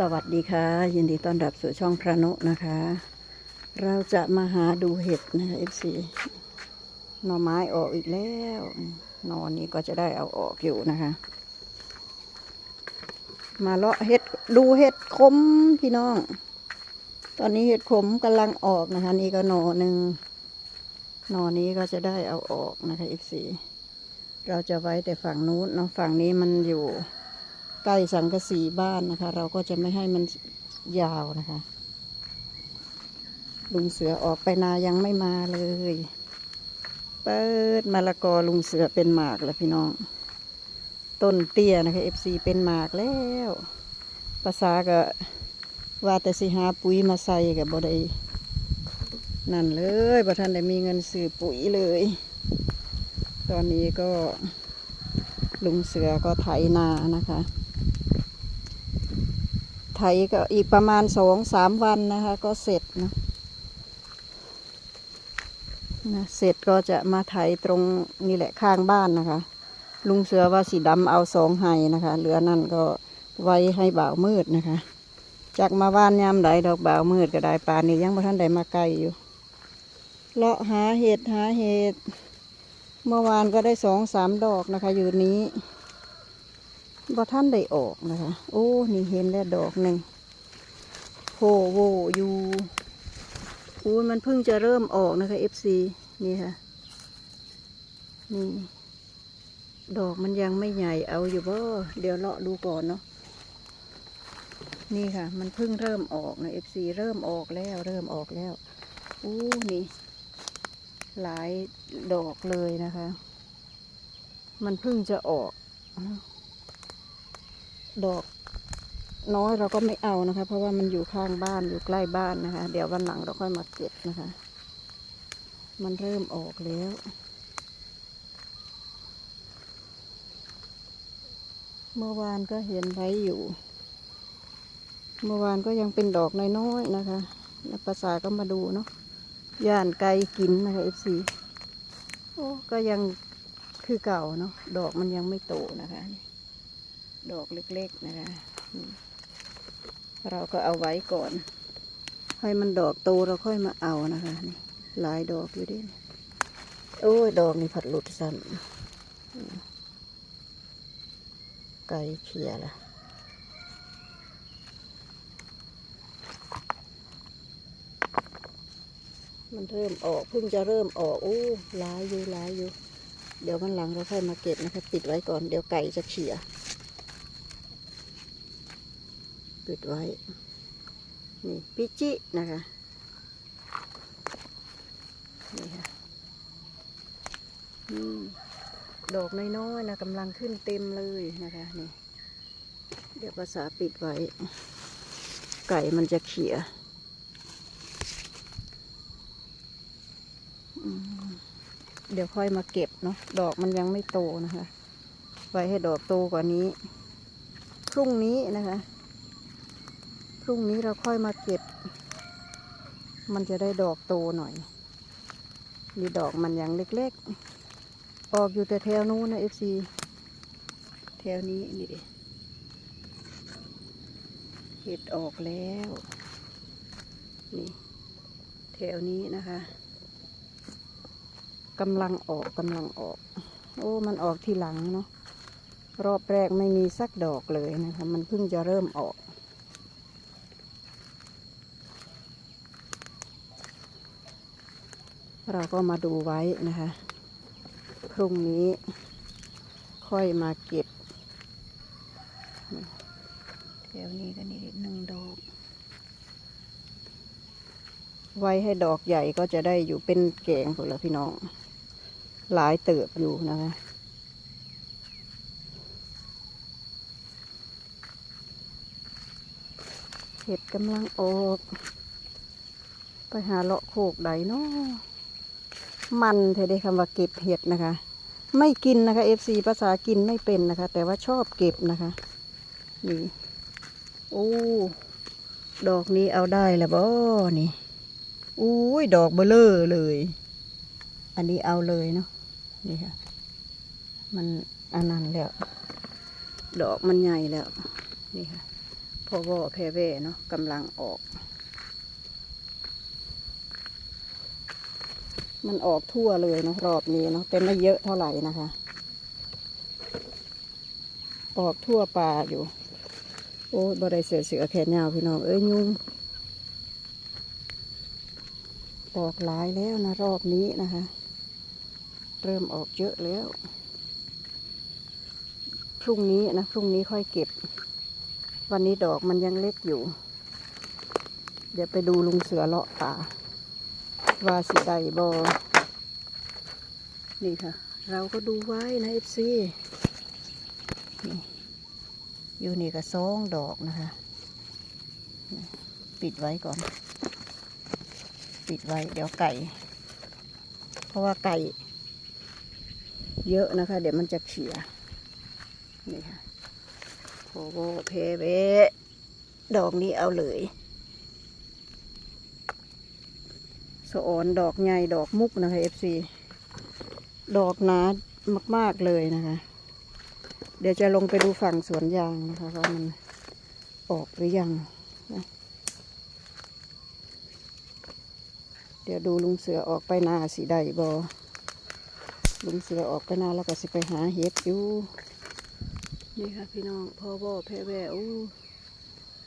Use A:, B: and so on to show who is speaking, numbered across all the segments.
A: สวัสดีค่ะ ยินดีต้อนรับสู่ช่องพระนุนะคะ เราจะมาหาดูเห็ดนะคะเอฟซีหน่อไม้ออกอีกแล้วหนอนนี้ก็จะได้เอาออกอยู่นะคะ มาเลาะเห็ดดูเห็ดขมพี่น้อง ตอนนี้เห็ดขมกำลังออกนะคะ นี่ก็หนอหนึ่งหนอนี้ก็จะได้เอาออกนะคะเอฟซีเราจะไว้แต่ฝั่งนู้นเนาะฝั่งนี้มันอยู่ ใกล้สังกะสีบ้านนะคะ เราก็จะไม่ให้มันยาวนะคะลุงเสือออกไปนายังไม่มาเลย เปิดมะละกอลุงเสือเป็นหมากแล้วพี่น้อง ต้นเตี้ยนะคะเอฟซีเป็นหมากแล้ว ภาษาก็ว่าแต่สิหาปุ๋ยมาใส่กับบไดนั่นเลยบ่ท่านได้มีเงินซื้อปุ๋ยเลย ตอนนี้ก็ลุงเสือก็ไถนานะคะ ไถก็อีกประมาณสองสามวันนะคะ ก็เสร็จนะนะเสร็จก็จะมาไถตรงนี่แหละข้างบ้านนะคะ ลุงเสือว่าสีดำเอาสองไห้นะคะ เหลือนั่นก็ไว้ให้บ่าวมืดนะคะ จากมาบ้านยามใดดอกบ่าวมืดก็ได้ปานนี้ยังบ่ท่านใดมาไกลอยู่เลาะหาเห็ดหาเห็ดเมื่อวานก็ได้สองสามดอกนะคะ อยู่นี้ บ่ท่านได้ออกนะคะ โอ้ นี่เห็นแล้วดอกหนึ่งโผโวอยู่อู้มันเพิ่งจะเริ่มออกนะคะ FC นี่ค่ะ นี่ ดอกมันยังไม่ใหญ่เอาอยู่บ่เดี๋ยวเลาะดูก่อนเนาะ นี่ค่ะ มันเพิ่งเริ่มออกนะ FC เริ่มออกแล้ว เริ่มออกแล้ว อู้นี่ หลายดอกเลยนะคะ มันเพิ่งจะออก ดอกน้อยเราก็ไม่เอานะคะ เพราะว่ามันอยู่ข้างบ้านอยู่ใกล้บ้านนะคะ เดี๋ยววันหลังเราค่อยมาเก็บนะคะ มันเริ่มออกแล้ว เมื่อวานก็เห็นไว้อยู่ เมื่อวานก็ยังเป็นดอกน้อยๆนะคะแล้วภาษาก็มาดูเนาะย่านไก่กินนะคะเอฟซีโอ้ก็ยังคือเก่าเนาะดอกมันยังไม่โตนะคะนี่ ดอกเล็กๆนะคะเราก็เอาไว้ก่อน ให้มันดอกโตเราค่อยมาเอานะคะนี่หลายดอกอยู่ดิโอ้ยดอกนี่ผัดหลุดซ้ำไก่เขียละมันเริ่มออกเพิ่งจะเริ่มออกโอ้หลายอยู่หลายอยู่ เดี๋ยววันหลังเราค่อยมาเก็บนะคะปิดไว้ก่อนเดี๋ยวไก่จะเขี่ย ปิดไว้ นี่ปิจินะคะนี่ค่ะอืมดอกน้อยๆนะกำลังขึ้นเต็มเลยนะคะนี่เดี๋ยวภาษาปิดไว้ ไก่มันจะเขี่ยเดี๋ยวค่อยมาเก็บเนาะดอกมันยังไม่โตนะคะ ไว้ให้ดอกโตกว่านี้ พรุ่งนี้นะคะ พรุ่งนี้เราค่อยมาเก็บ มันจะได้ดอกโตหน่อยนี่ดอกมันยังเล็กๆ ออกอยู่แต่แถวนู้นนะเอฟซีแถวนี้นี่ดิเห็ดออกแล้ว นี่แถวนี้นะคะกำลังออกกำลังออก โอ้ มันออกทีหลังเนาะรอบแรกไม่มีสักดอกเลยนะคะ มันเพิ่งจะเริ่มออก เราก็มาดูไว้นะคะ พรุ่งนี้ค่อยมาเก็บแถวนี้ก็นี่หนึ่งดอกไว้ให้ดอกใหญ่ก็จะได้อยู่เป็นแกงพวกเราพี่น้อง หลายเติบอยู่นะคะเห็ดกำลังออก ไปหาเลาะโขกใดเนาะ มันเทได้คำว่าเก็บเห็ดนะคะ ไม่กินนะคะ FC ภาษากินไม่เป็นนะคะ แต่ว่าชอบเก็บนะคะ นี่ โอ้ ดอกนี้เอาได้แล้วบ่นี่อุ้ยดอกเบลเลอร์เลย อันนี้เอาเลยเนาะ นี่ค่ะ มันอันนั้นแล้ว ดอกมันใหญ่แล้ว นี่ค่ะพอวอแพรเวเนาะกำลังออก มันออกทั่วเลยเนาะรอบนี้เนาะแต่ไม่เยอะเท่าไหร่นะคะ ออกทั่วป่าอยู่ โอ้บ่ได้เสือเสือแขนยาวพี่น้องเอ้ยยุงออกหลายแล้วนะรอบนี้นะคะ เริ่มออกเยอะแล้ว พรุ่งนี้นะ พรุ่งนี้ค่อยเก็บ วันนี้ดอกมันยังเล็กอยู่ เดี๋ยวไปดูลุงเสือเลาะป่า ว่าสิได้บอนี่ค่ะ เราก็ดูไว้นะเอฟซีอยู่นี่ก็ซองดอกนะคะ ปิดไว้ก่อน ปิดไว้เดี๋ยวไก่ เพราะว่าไก่ เยอะนะคะ เดี๋ยวมันจะเขียนี่ค่ะโอโบเพเบดอกนี้เอาเลย สะออนดอกใหญ่ดอกมุกนะคะ FC ดอกหนามาก ๆ เลยนะคะ เดี๋ยวจะลงไปดูฝั่งสวนยางนะคะว่ามันออกหรือยังนะเดี๋ยวดูลุงเสือออกไปนาสีใดบอลุงเสือออกไปนาแล้วก็สิไปหาเห็ดอยู่นี่ค่ะพี่น้องพ่อบ่อแพ่แวอู้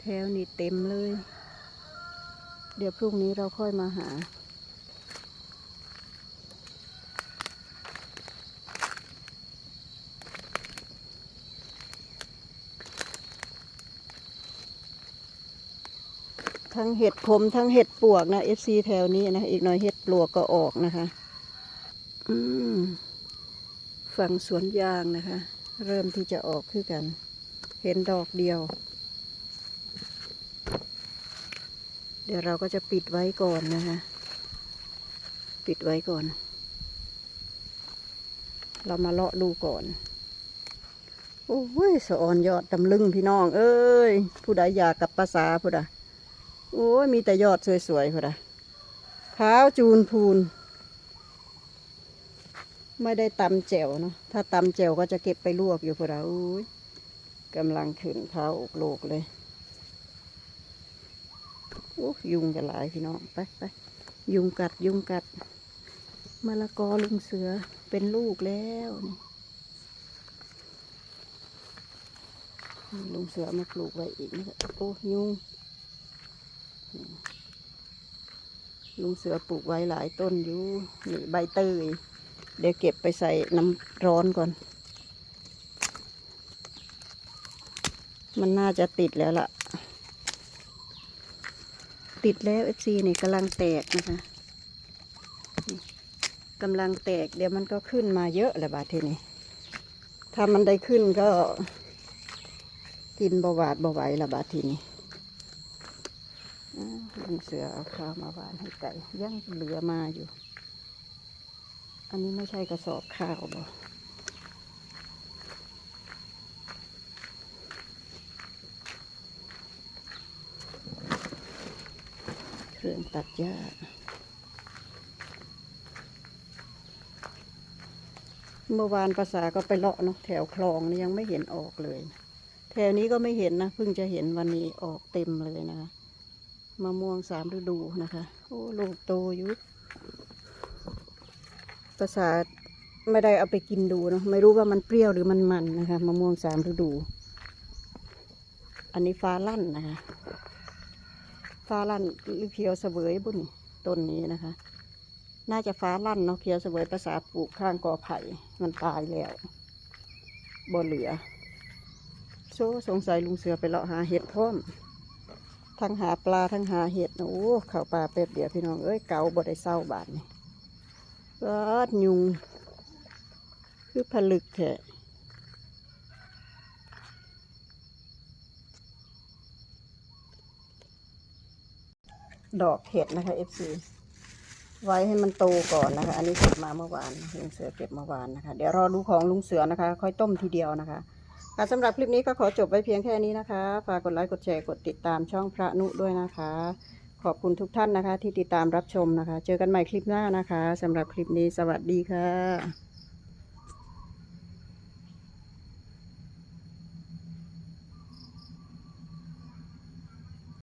A: แถวนี่เต็มเลย เดี๋ยวพรุ่งนี้เราค่อยมาหา ทั้งเห็ดขมทั้งเห็ดปวกนะ FC แถวนี้นะ อีกหน่อยเห็ดปลวกก็ออกนะคะ อืมฝั่งสวนยางนะคะ เริ่มที่จะออกขึ้นกัน เห็นดอกเดียว เดี๋ยวเราก็จะปิดไว้ก่อนนะคะ ปิดไว้ก่อน เรามาเลาะดูก่อนโอ้ยสะออนยอดตำลึงพี่น้อง เอ้ย ผู้ใดอยากกับภาษาผู้ใด โอ้ยมีแต่ยอดสวยๆผู้ใดขาวจูนพูน ไม่ได้ตำแจ่วเนาะถ้าตำแจ่วก็จะเก็บไปลวกอยู่พวกเราอุ้ยกำลังขึ้นเท้าอกโลกเลยโอ้ยุงกันหลายพี่น้องไปไปยุงกัดยุงกัดมะละกอลุงเสือเป็นลูกแล้วนี่ลุงเสือมาปลูกไว้อีกนี่โอ้ยุงนี่ ลุงเสือปลูกไว้หลายต้นอยู่นี่ใบเตยเดี๋ยวเก็บไปใส่น้ำร้อนก่อน มันน่าจะติดแล้วล่ะ ติดแล้วเอฟซีนี่กำลังแตกนะคะกำลังแตกเดี๋ยวมันก็ขึ้นมาเยอะแหละบาดทีนี้ ถ้ามันได้ขึ้นก็กินบาหวาดบาไหวละบาดทีนี้ ลุงเสือเอาข้าวมาหวานให้ไก่ยังเหลือมาอยู่ อันนี้ไม่ใช่กระสอบข้าวบ่เครื่องตัดหญ้าเมื่อวานภาษาก็ไปเลาะเนาะแถวคลองนี่ยังไม่เห็นออกเลย แถวนี้ก็ไม่เห็นนะเพิ่งจะเห็นวันนี้ออกเต็มเลยนะคะ มะม่วงสามฤดูนะคะ โอ้ลูกโตอยู่ภาษาไม่ได้เอาไปกินดูเนาะไม่รู้ว่ามันเปรี้ยวหรือมันมันนะคะมะม่วงสามฤดู อันนี้ฟ้าลั่นนะคะฟ้าลั่นหรือเขียวเสวยบุญต้นนี้นะคะ น่าจะฟ้าลั่นเนาะเขียวเสวยภาษาปลูกข้างกอไผ่มันตายแล้วบ่เหลือ โซสงสัยลุงเสือไปเลาะหาเห็ดพร้อม ทั้งหาปลาทั้งหาเห็ดนะโอ้เข่าปลาเป็ดเดียวพี่น้องเอ้ยเกาบ่ได้เศร้าบาทนี่ก็ยุง คือผลึกแท้ดอกเห็ดนะคะ FC ไว้ให้มันโตก่อนนะคะ อันนี้เก็บมาเมื่อวานลุงเสือเก็บเมื่อวานนะคะ เดี๋ยวรอดูของลุงเสือนะคะ ค่อยต้มทีเดียวนะคะ ค่ะสำหรับคลิปนี้ก็ขอจบไว้เพียงแค่นี้นะคะ ฝากกดไลค์ กดแชร์ กดติดตามช่องพระนุด้วยนะคะ ขอบคุณทุกท่านนะคะ ที่ติดตามรับชมนะคะ เจอกันใหม่คลิปหน้านะคะสำหรับคลิปนี้สวัสดีค่ะ